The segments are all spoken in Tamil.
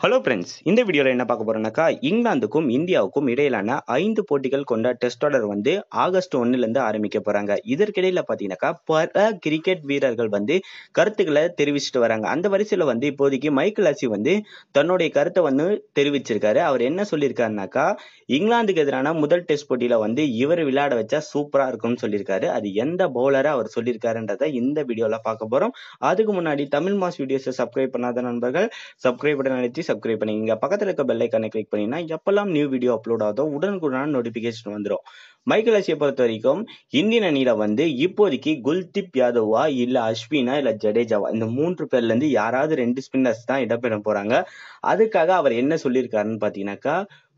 ஹலோ ஃப்ரெண்ட்ஸ் இந்த வீடியோவில் என்ன பார்க்க போறோம்னாக்கா இங்கிலாந்துக்கும் இந்தியாவுக்கும் இடையிலான ஐந்து போட்டிகள் கொண்ட டெஸ்ட் தொடர் வந்து ஆகஸ்ட் ஒன்னுலேருந்து ஆரம்பிக்க போறாங்க. இதற்கிடையில் பார்த்தீங்கன்னாக்கா பல கிரிக்கெட் வீரர்கள் வந்து கருத்துக்களை தெரிவிச்சுட்டு வராங்க. அந்த வரிசையில் வந்து இப்போதைக்கு மைக்கேல் அசி வந்து தன்னுடைய கருத்தை வந்து தெரிவிச்சிருக்காரு. அவர் என்ன சொல்லியிருக்காருனாக்கா இங்கிலாந்துக்கு எதிரான முதல் டெஸ்ட் போட்டியில் வந்து இவர் விளையாட வச்சா சூப்பராக இருக்கும்னு சொல்லியிருக்காரு. அது எந்த பவுலரை அவர் சொல்லியிருக்காருன்றதை இந்த வீடியோவில் பார்க்க போகிறோம் அதுக்கு முன்னாடி தமிழ் மாஸ் வீடியோஸை சப்ஸ்கிரைப் பண்ணாத நண்பர்கள் சப்ஸ்கிரைப் பட்டன் அழுத்தி சப்ஸ்கிரைப் பண்ணிங்க பக்கத்தில் இருக்க பெல் ஐக்கானை கிளிக் பண்ணினா எப்பெல்லாம் நியூ வீடியோ அப்லோட் ஆகுதோ உடனுக்குடனான நோட்டிஃபிகேஷன் வந்துடும் மைக்கேல் அசியை பொறுத்த வரைக்கும் இந்தியன் அணியில் வந்து இப்போதைக்கு குல்தீப் யாதவா இல்லை அஸ்வினா இல்லை ஜடேஜாவா இந்த மூன்று பேர்லேருந்து யாராவது ரெண்டு ஸ்பின்னர்ஸ் தான் இடம்பெற போகிறாங்க அதுக்காக அவர் என்ன சொல்லியிருக்காருன்னு பார்த்தீங்கன்னாக்கா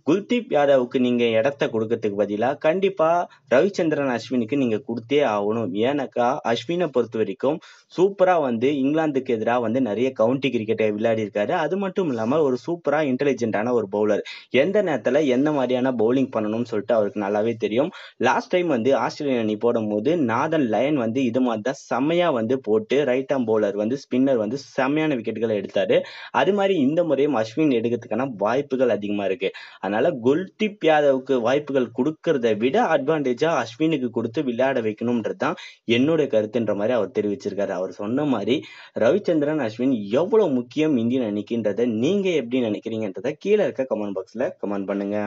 குல்தீப் யாதவுக்கு நீங்க இடத்த கொடுக்கறதுக்கு பதிலா கண்டிப்பா ரவிச்சந்திரன் அஸ்வினுக்கு நீங்க கொடுத்தே ஆகணும். ஏன்னாக்கா அஸ்வினை பொறுத்த வரைக்கும் சூப்பரா வந்து இங்கிலாந்துக்கு எதிராக வந்து நிறைய கவுண்டி கிரிக்கெட்டை விளையாடி இருக்காரு. அது மட்டும் இல்லாம ஒரு சூப்பரா இன்டெலிஜென்ட்டான ஒரு பவுலர் எந்த நேரத்துல எந்த மாதிரியான பவுலிங் பண்ணணும்னு சொல்லிட்டு அவருக்கு நல்லாவே தெரியும். லாஸ்ட் டைம் வந்து ஆஸ்திரேலியா அணி போடும் போது நாதன் லயன் வந்து இது மாதிரி தான் செம்மையா வந்து போட்டு ரைட் ஆம் பவுலர் வந்து ஸ்பின்னர் வந்து செம்மையான விக்கெட்டுகளை எடுத்தாரு. அது மாதிரி இந்த முறையும் அஸ்வின் எடுக்கிறதுக்கான வாய்ப்புகள் அதிகமா இருக்கு. அதனால அதனால குல்தீப் யாதவுக்கு வாய்ப்புகள் கொடுக்கறத விட அட்வான்டேஜா அஸ்வினுக்கு கொடுத்து விளையாட வைக்கணும்ன்றது தான் என்னோட கருத்துன்ற மாதிரி அவர் தெரிவிச்சிருக்காரு. அவர் சொன்ன மாதிரி ரவிச்சந்திரன் அஸ்வின் எவ்வளவு முக்கியம் இந்தியன் அணிக்குன்றதை நீங்க எப்படி நினைக்கிறீங்கன்றத கீழே இருக்க கமெண்ட் பாக்ஸ்ல கமெண்ட் பண்ணுங்க.